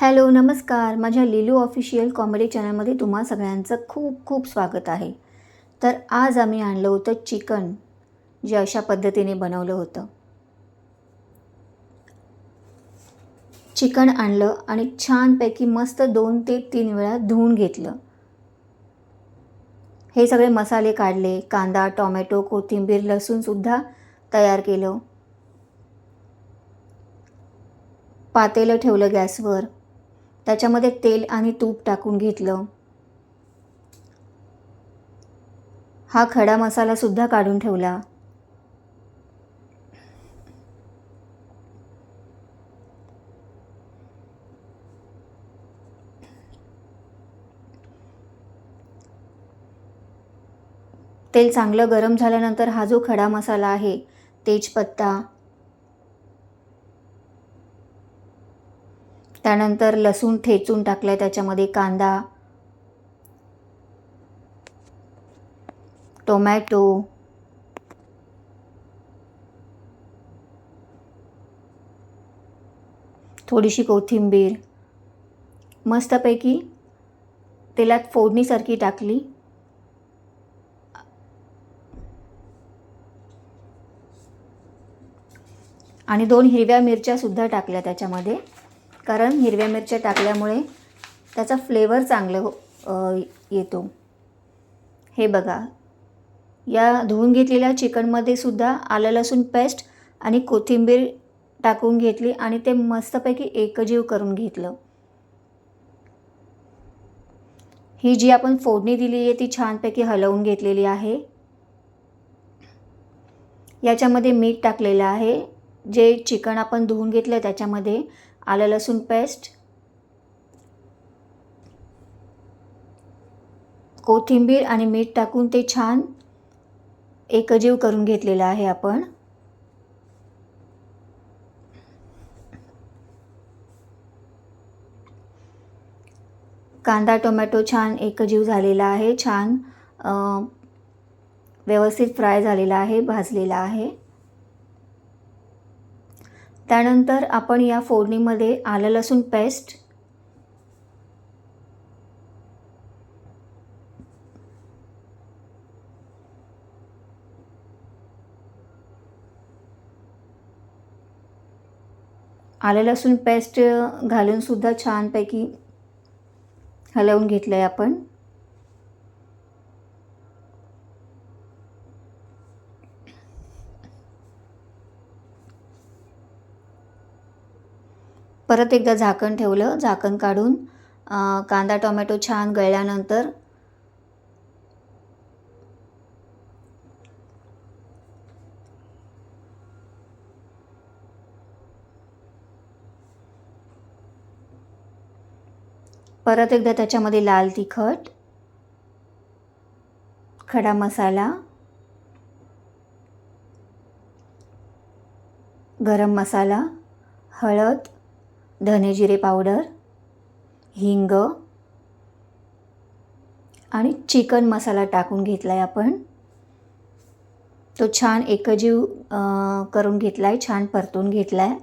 Hello नमस्कार. माझ्या लिलू official comedy चॅनलमध्ये तुम्हा सगळ्यांचं खूप खूप स्वागत आहे. तर आज आम्ही आणलं होतं चिकन जे अशा पद्धतीने बनवलं होतं. चिकन आणलं आणि छानपैकी मस्त दोन ते तीन वेळा धुवून घेतलं. हे सगळे मसाले काढले कांदा टॉमॅटो कोथिंबीर लसूणसुद्धा तयार केलं. पातेलं ठेवलं गॅसवर. त्याच्यामध्ये तेल आणि तूप टाकून घेतलं. हा खडा मसालासुद्धा काढून ठेवला. तेल चांगलं गरम झाल्यानंतर हा जो खडा मसाला आहे तेजपत्ता त्यानंतर लसूण ठेचून टाकलं आहे त्याच्यामध्ये कांदा टोमॅटो थोडीशी कोथिंबीर. मस्तपैकी तेलात फोडणीसारखी टाकली. आणि दोन हिरव्या मिरच्यासुद्धा टाकल्या त्याच्यामध्ये. कारण हिरव्या मिरच्या टाकल्यामुळे त्याचा फ्लेवर चांगलं हो येतो. हे बघा. या धुवून घेतलेल्या चिकनमध्ये सुद्धा आलं लसूण पेस्ट आणि कोथिंबीर टाकून घेतली आणि ते मस्तपैकी एकजीव करून घेतलं. ही जी आपण फोडणी दिली आहे ती छानपैकी हलवून घेतलेली आहे. याच्यामध्ये मीठ टाकलेलं आहे. जे चिकन आपण धुवून घेतलं त्याच्यामध्ये आलं लसूण पेस्ट. कोथिंबीर आणि मीठ टाकून ते छान एकजीव करून घेतलेलं आहे आपण. कांदा टोमॅटो छान एकजीव झालेला आहे छान व्यवस्थित फ्राय झालेला आहे भाजलेला आहे. त्यानंतर आपण या फोडणीमध्ये आलं लसूण पेस्ट आलं लसूण पेस्ट घालूनसुद्धा छानपैकी हलवून घेतलं आहे आपण. परत एकदा झाकण ठेवलं झाकण काढून कांदा टोमॅटो छान गळल्यानंतर परत एकदा त्याच्यामध्ये लाल तिखट खडा मसाला गरम मसाला हळद धने जिरे पावडर हिंग आणि चिकन मसाला टाकून घेतला आहे आपण. तो छान एकजीव करून घेतला आहे छान परतून घेतला आहे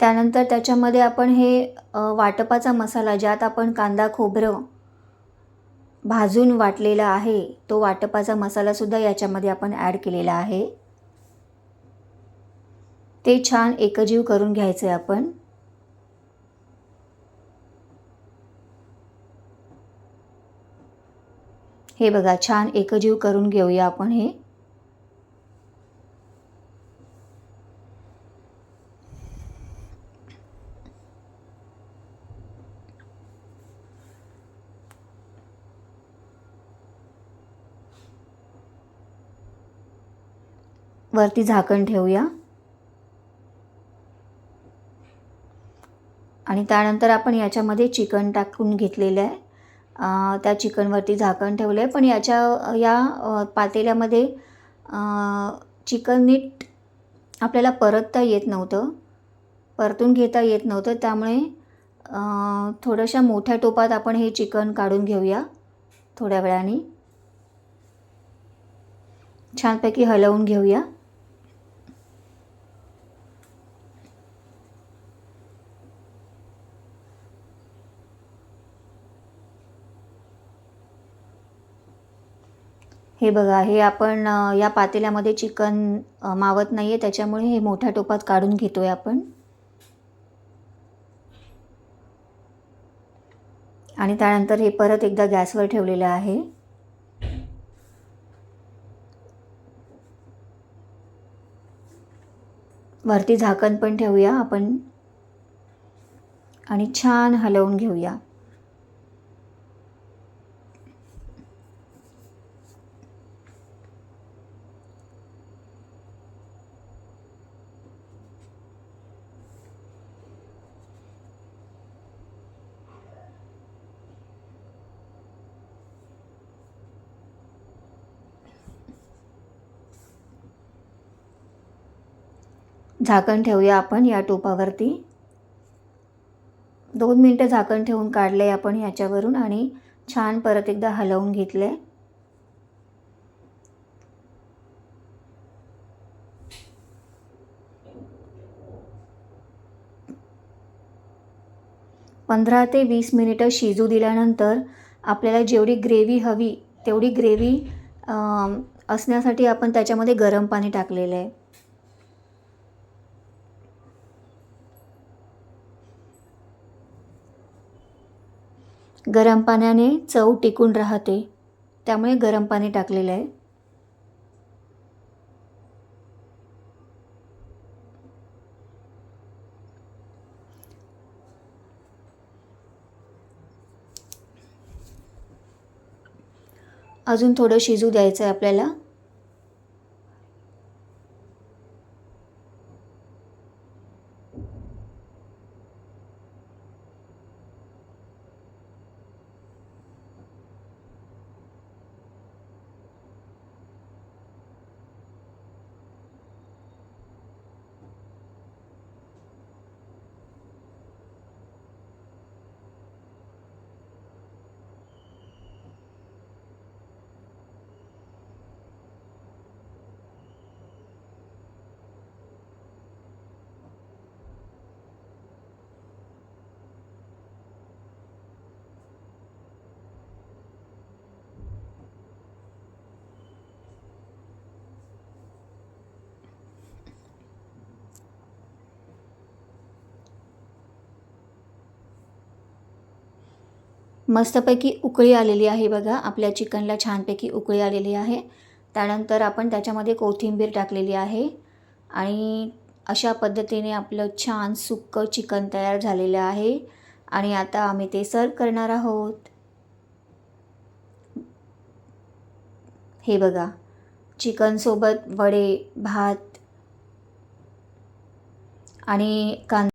त्यानंतर त्याच्यामध्ये आपण हे वाटपाचा मसाला ज्यात आपण कांदा खोबरं भाजून वाटलेला आहे तो वाटपाचा मसालासुद्धा याच्यामध्ये आपण ॲड केलेला आहे. ते छान एकजीव करून घ्यायचं आहे आपण. हे बघा छान एकजीव करून घेऊया आपण हे. वरती झाकण ठेवूया. आणि त्यानंतर आपण याच्यामध्ये चिकन टाकून घेतलेलं आहे. त्या चिकनवरती झाकण ठेवलं आहे पण याच्या या पातेल्यामध्ये चिकन नीट आपल्याला परतता येत नव्हतं. परतून घेता येत नव्हतं. त्यामुळे थोड्याशा मोठ्या टोपात आपण हे चिकन काढून घेऊया. थोड्या वेळाने. छानपैकी हलवून घेऊया. हे बघा हे आपण या पातेल्यामध्ये चिकन मावत नाही आहे त्याच्यामुळे हे मोठ्या टोपात काढून घेतो आहे आपण. आणि त्यानंतर हे परत एकदा गॅसवर ठेवलेलं आहे. वरती झाकण पण ठेवूया आपण. आणि छान हलवून घेऊया. झाकण ठेवूया आपण या टोपावरती. दोन मिनटं झाकण ठेवून काढले आपण याच्यावरून आणि छान परत एकदा हलवून घेतले पंधरा ते वीस मिनिटं शिजू दिल्यानंतर आपल्याला जेवढी ग्रेव्ही हवी तेवढी ग्रेव्ही असण्यासाठी आपण त्याच्यामध्ये गरम पाणी टाकलेलं आहे. गरम पाण्याने चव टिकून राहते. त्यामुळे गरम पाणी टाकलेलं आहे. अजून थोडं शिजू द्यायचं आहे आपल्याला. मस्तपैकी उकळी आलेली आहे बघा. आपल्या चिकनला छानपैकी उकळी आलेली आहे. त्यानंतर आपण त्याच्यामध्ये कोथिंबीर टाकलेली आहे. आणि अशा पद्धतीने आपलं छान सुक्कं चिकन तयार झालेलं आहे. आणि आता आम्ही ते सर्व करणार आहोत. हे बघा. चिकनसोबत वडे भात आणि कां